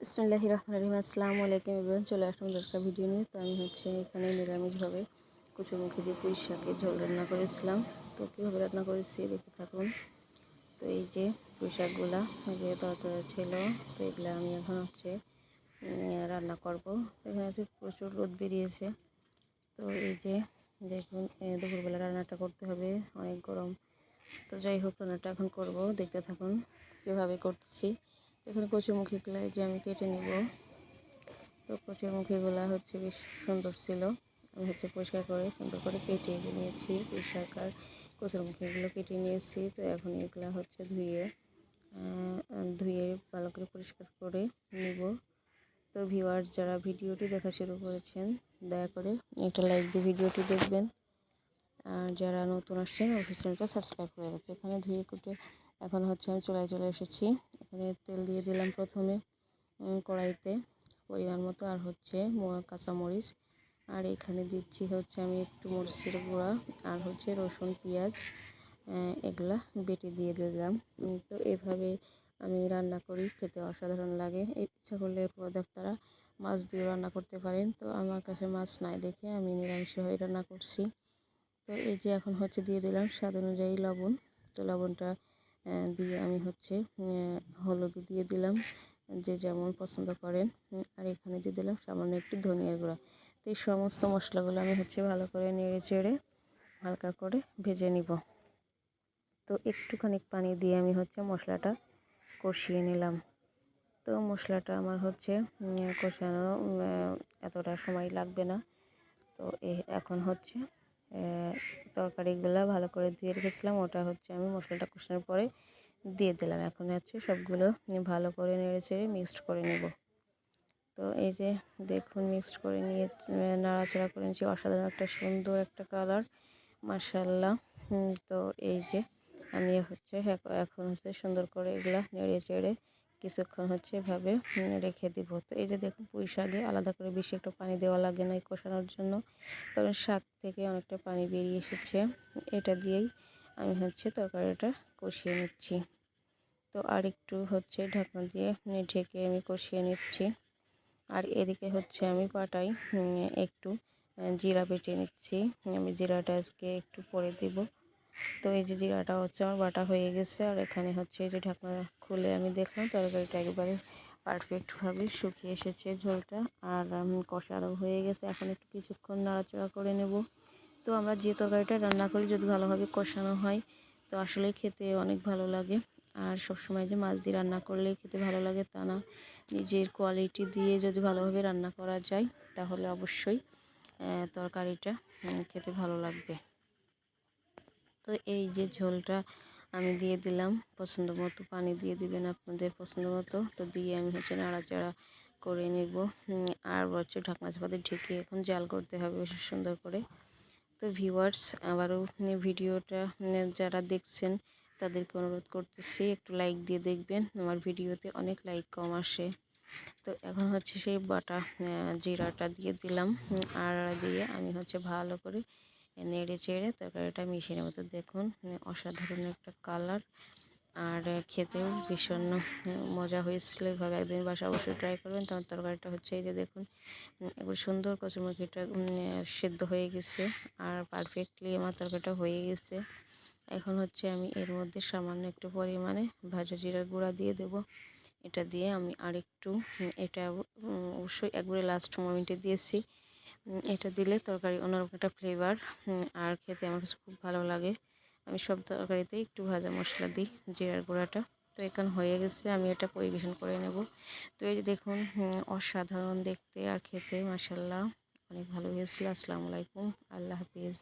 বিসমুল্লাহ রহমান রহিম আসসালামু আলাইকুম এবার চলে আসলাম একটা ভিডিও নিয়ে। তো আমি হচ্ছে এখানে নিরামিষভাবে কুচুমুখী দিয়ে পুঁই শাকের ঝোল রান্না করেছিলাম। তো কীভাবে রান্না করেছি দেখতে থাকুন। তো এই যে পুঁই শাকগুলা যে তরতরা ছিল, তো এগুলো আমি এখন হচ্ছে রান্না করব। এখানে হচ্ছে প্রচুর রোদ বেরিয়েছে। তো এই যে দেখুন দুপুরবেলা রান্নাটা করতে হবে, অনেক গরম। তো যাই হোক, রান্নাটা এখন করব, দেখতে থাকুন কীভাবে করতেছি এখানে কচুরমুখীগুলো যে আমি কেটে নিব। তো কচুরমুখীগুলো হচ্ছে বেশ সুন্দর ছিল। আমি হচ্ছে পরিষ্কার করে সুন্দর করে কেটে নিয়েছি, পরিষ্কার কচুরমুখীগুলো কেটে নিয়েছি। তো এখন এগুলো হচ্ছে ধুয়ে ধুয়ে ভালো করে পরিষ্কার করে নিব। তো ভিউয়ার্স যারা ভিডিওটি দেখা শুরু করেছেন, দয়া করে একটা লাইক দিয়ে ভিডিওটি দেখবেন। আর যারা নতুন আসছেন, অবশ্যই চ্যানেলটা সাবস্ক্রাইব করে রাখবেন এখানে ধুয়ে কুটে এখন হচ্ছে আমি চুলায় চলে এসেছি। এখানে তেল দিয়ে দিলাম প্রথমে কড়াইতে। পরিমাণ মতো আর হচ্ছে কাঁচামরিচ। আর এখানে দিচ্ছি হচ্ছে আমি একটু মরিচের গুঁড়া আর হচ্ছে রসুন, পেঁয়াজ এগুলা বেটে দিয়ে দিলাম। তো এভাবে আমি রান্না করি, খেতে অসাধারণ লাগে। ইচ্ছা করলে আপনারা মাছ দিয়ে রান্না করতে পারেন। তো আমার কাছে মাছ নাই দেখে আমি নিরামিষভাবে রান্না করছি। তো এই যে এখন হচ্ছে দিয়ে দিলাম স্বাদ অনুযায়ী লবণ। তো লবণটা দিয়ে আমি হচ্ছে হলুদ দিয়ে দিলাম, যে যেমন পছন্দ করেন। আর এখানে দিয়ে দিলাম সামান্য একটু ধনিয়ার গুঁড়া। তো এই সমস্ত মশলাগুলো আমি হচ্ছে ভালো করে নেড়ে চেড়ে হালকা করে ভেজে নিব। তো একটুখানি পানি দিয়ে আমি হচ্ছে মশলাটা কষিয়ে নিলাম। তো মশলাটা আমার হচ্ছে কষানো এতটা সময় লাগবে না। তো এ, এখন হচ্ছে তরকারিগুলো ভালো করে ধুয়ে রেখেছিলাম। ওটা হচ্ছে আমি মশলাটা কষানোর পরে দিয়ে দিলাম। এখন হচ্ছে সবগুলো ভালো করে নেড়ে চেড়ে মিক্সড করে নেব। তো এই যে দেখুন মিক্সড করে নিয়ে নাড়াচাড়া করে নিয়েছি। অসাধারণ একটা সুন্দর একটা কালার মার্শাল্লাহ তো এই যে আমি হচ্ছে এখন হচ্ছে সুন্দর করে এগুলা নেড়ে চেড়ে কিছুক্ষণ হচ্ছে এভাবে রেখে দিব। তো এই যে দেখুন, পুঁই শাকে আলাদা করে বেশি একটু পানি দেওয়া লাগে না কষানোর জন্য। কারণ শাক থেকে অনেকটা পানি বেরিয়ে এসেছে। এটা দিয়েই আমি হচ্ছে তরকারিটা কষিয়ে নিচ্ছি। তো আর একটু হচ্ছে ঢাকনা দিয়ে ঢেকে আমি কষিয়ে নিচ্ছি। আর এদিকে হচ্ছে আমি পাটাই একটু জিরা বেটে নিচ্ছি। আমি জিরাটা আজকে একটু পরে দিব। তো এই যে জিরাটা হচ্ছে আমার বাটা হয়ে গেছে, আর এখানে হচ্ছে এই যে ঢাকনা খুলে আমি দেখলাম তরকারিটা একবারে পারফেক্টভাবে শুকিয়ে এসেছে ঝোলটা, আর কষারও হয়ে গেছে। এখন একটু কিছুক্ষণ নাড়াচড়া করে নেব। তো আমরা যে তরকারিটা রান্না করি যদি ভালোভাবে কষানো হয়, তো আসলে খেতে অনেক ভালো লাগে। আর সবসময় যে মাছ দিয়ে রান্না করলে খেতে ভালো লাগে তা না। নিজের কোয়ালিটি দিয়ে যদি ভালোভাবে রান্না করা যায়, তাহলে অবশ্যই তরকারিটা খেতে ভালো লাগবে। তো এই যে ঝোলটা আমি দিয়ে দিলাম। পছন্দ মতো পানি দিয়ে দিবেন আপনাদের পছন্দ মতো। তো দিয়ে আমি হচ্ছে নাড়াচাড়া করে নেব। আর হচ্ছে ঢাকনা চাপাতে ঢেকে এখন জাল করতে হবে সুন্দর করে। তো ভিউয়ার্স আবারও ভিডিওটা যারা দেখছেন, তাদেরকে অনুরোধ করতেছি, একটু লাইক দিয়ে দেখবেন। আমার ভিডিওতে অনেক লাইক কম আসে। তো এখন হচ্ছে সেই বাটা জিরাটা দিয়ে দিলাম। আর দিয়ে আমি হচ্ছে ভালো করে নেড়ে চেড়ে তরকারিটা মিশিয়ে নেব তো দেখুন অসাধারণ একটা কালার। আর খেতেও ভীষণ মজা হয়েছিল এভাবে একদিন বাসা অবশ্যই ট্রাই করবেন। তখন তরকারিটা হচ্ছে এই যে দেখুন, একবার সুন্দর কচুরমুখিটা সেদ্ধ হয়ে গেছে আর পারফেক্টলি আমার তরকারিটা হয়ে গেছে। এখন হচ্ছে আমি এর মধ্যে সামান্য একটু পরিমাণে ভাজা জিরার গুঁড়া দিয়ে দেব। এটা দিয়ে আমি আরেকটু এটা অবশ্যই একবারে লাস্ট মোমেন্টে দিয়েছি। এটা দিলে তরকারি অন্যরকম একটা ফ্লেভার আর খেতে আমার কাছে খুব ভালো লাগে। আমি সব তরকারিতে একটু ভাজা মশলা দিই, জিরার গুঁড়াটা। তো এখানে হয়ে গেছে, আমি এটা পরিবেশন করে নেব। তো এই যে দেখুন অসাধারণ দেখতে আর খেতে মাসাল্লাহ অনেক ভালো হয়েছিল। আসসালামু আলাইকুম। আল্লাহ হাফিজ।